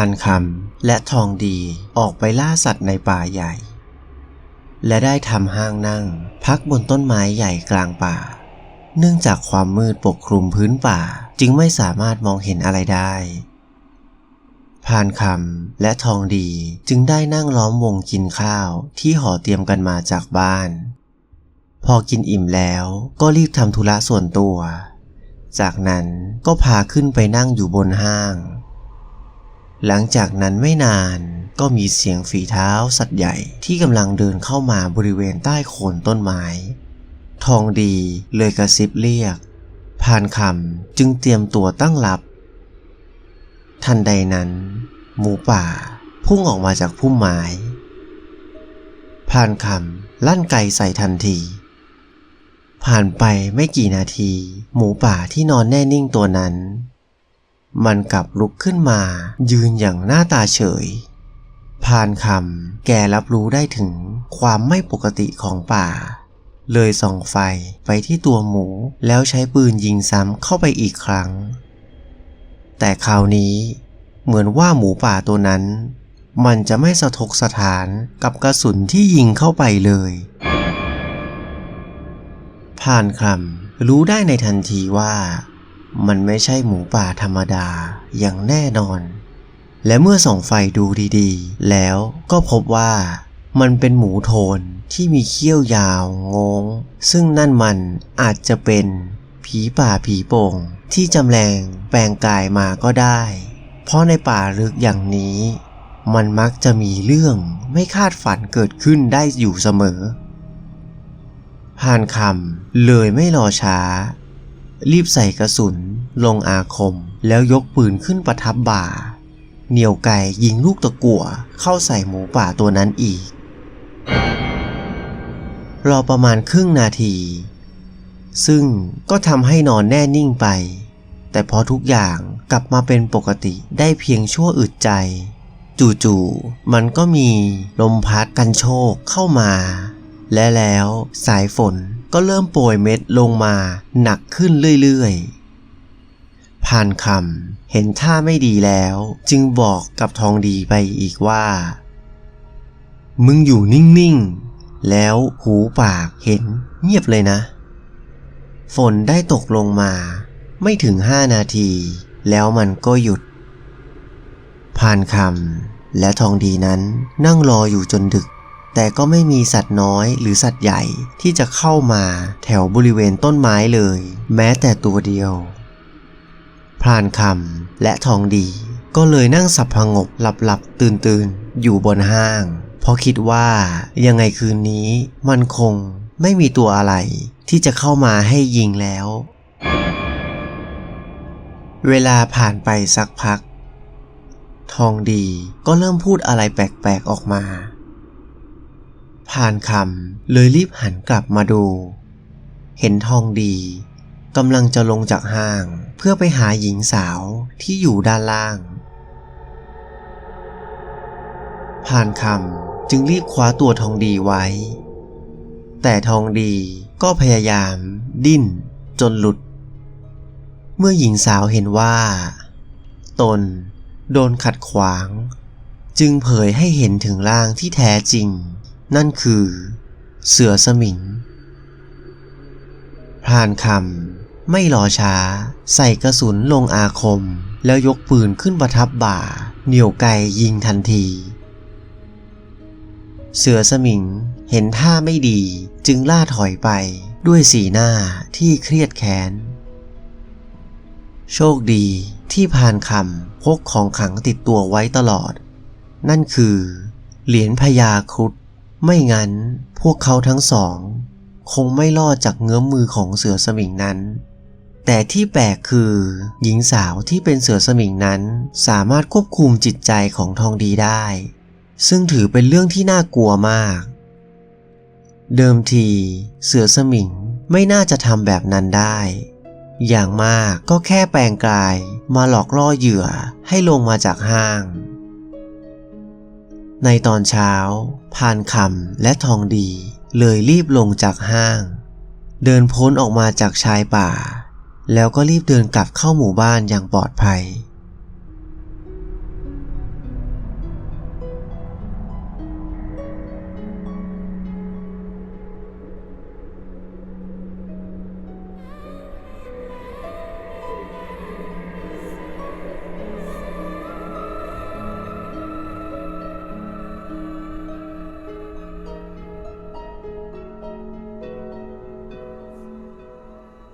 านคำและทองดีออกไปล่าสัตว์ในป่าใหญ่ และได้ทำห้างนั่ง พักบนต้นไม้ใหญ่กลางป่า เนื่องจากความมืดปกคลุมพื้นป่าจึงไม่สามารถมองเห็นอะไรได้พานคำและทองดีจึงได้นั่งล้อมวงกินข้าวที่ห่อเตรียมกันมาจากบ้าน พอกินอิ่มแล้วก็รีบทำธุระส่วนตัว จากนั้นก็พาขึ้นไปนั่งอยู่บนห้าง หลังจากนั้นไม่นานก็มีเสียงฝีเท้าสัตว์ใหญ่ที่กำลังเดินเข้ามาบริเวณใต้โคนต้นไม้ ทองดีเลยกระซิบเรียกพานคำจึงเตรียมตัวตั้งรับ ทันใดนั้น หมูป่าพุ่งออกมาจากพุ่มไม้พานคำลั่นไกใส่ทันที ผ่านไปไม่กี่นาที หมูป่าที่นอนแน่นิ่งตัวนั้น มันกลับลุกขึ้นมา ยืนอย่างหน้าตาเฉยพานคำแกรับรู้ได้ถึงความไม่ปกติของป่า เลยส่องไฟไปที่ตัวหมู แล้วใช้ปืนยิงซ้ำเข้าไปอีกครั้ง แต่คราวนี้เหมือนว่าหมูป่าตัวนั้น มันจะไม่สะทกสถานกับกระสุนที่ยิงเข้าไปเลยผ่านคำรู้ได้ในทันทีว่า มันไม่ใช่หมูป่าธรรมดาอย่างแน่นอน และเมื่อส่องไฟดูดีๆ แล้วก็พบว่ามันเป็นหมูโทนที่มีเขี้ยวยาวงง ซึ่งนั่นมันอาจจะเป็นผีป่าผีโป่ง ที่จำแรงแปลงกายมาก็ได้ เพราะในป่าลึกอย่างนี้ มันมักจะมีเรื่องไม่คาดฝันเกิดขึ้นได้อยู่เสมอ ผ่านคำเลยไม่รอช้า รีบใส่กระสุน ลงอาคม แล้วยกปืนขึ้นประทับบ่า เหนียวไก่ยิงลูกตะกั่วเข้าใส่หมูป่าตัวนั้นอีก รอประมาณครึ่งนาที ซึ่งก็ทำให้นอนแน่นิ่งไป แต่พอทุกอย่างกลับมาเป็นปกติได้เพียงชั่วอึดใจ จู่ๆมันก็มีลมพัดกันโชกเข้ามา และแล้วสายฝน ก็เริ่มโปรยเม็ดลงมาหนักขึ้นเรื่อยๆ ผ่านคำเห็นท่าไม่ดีแล้ว จึงบอกกับทองดีไปอีกว่า มึงอยู่นิ่งๆ แล้วหูปากเห็นเงียบเลยนะ ฝนได้ตกลงมาไม่ถึงห้านาที แล้วมันก็หยุด ผ่านคำและทองดีนั้นนั่งรออยู่จนดึก แต่ก็ไม่มีสัตว์น้อยหรือสัตว์ใหญ่ที่จะเข้ามาแถวบริเวณต้นไม้เลย แม้แต่ตัวเดียว พรานคำและทองดี ก็เลยนั่งสับพงบหลับหลับตื่นตื่นอยู่บนห้าง เพราะคิดว่ายังไงคืนนี้มันคงไม่มีตัวอะไรที่จะเข้ามาให้ยิงแล้ว เวลาผ่านไปสักพัก ทองดีก็เริ่มพูดอะไรแปลกๆออกมา ผ่านคำเลยรีบหันกลับมาดู เห็นทองดีกำลังจะลงจากห้างเพื่อไปหาหญิงสาวที่อยู่ด้านล่างผ่านคำจึงรีบคว้าตัวทองดีไว้ แต่ทองดีก็พยายามดิ้นจนหลุด เมื่อหญิงสาวเห็นว่า ตนโดนขัดขวาง จึงเผยให้เห็นถึงร่างที่แท้จริง นั่นคือ เสือสมิงพรานคำไม่รอช้า ใส่กระสุนลงอาคม แล้วยกปืนขึ้นประทับบ่า เหนี่ยวไกยิงทันที เสือสมิงเห็นท่าไม่ดีจึงล่าถอยไปด้วยสีหน้าที่เครียดแค้น โชคดีที่พานคำพกของขังติดตัวไว้ตลอด นั่นคือ เหรียญพญาครุฑ ไม่งั้นพวกเขาทั้งสอง คงไม่รอดจากเงื้อมมือของเสือสมิงนั้น แต่ที่แปลกคือ หญิงสาวที่เป็นเสือสมิงนั้น สามารถควบคุมจิตใจของทองดีได้ ซึ่งถือเป็นเรื่องที่น่ากลัวมาก เดิมที เสือสมิงไม่น่าจะทำแบบนั้นได้ อย่างมากก็แค่แปลงกายมาหลอกล่อเหยื่อให้ลงมาจากห้าง ในตอนเช้า พานคำและทองดี เลยรีบลงจากห้าง เดินพ้นออกมาจากชายป่า แล้วก็รีบเดินกลับเข้าหมู่บ้านอย่างปลอดภัย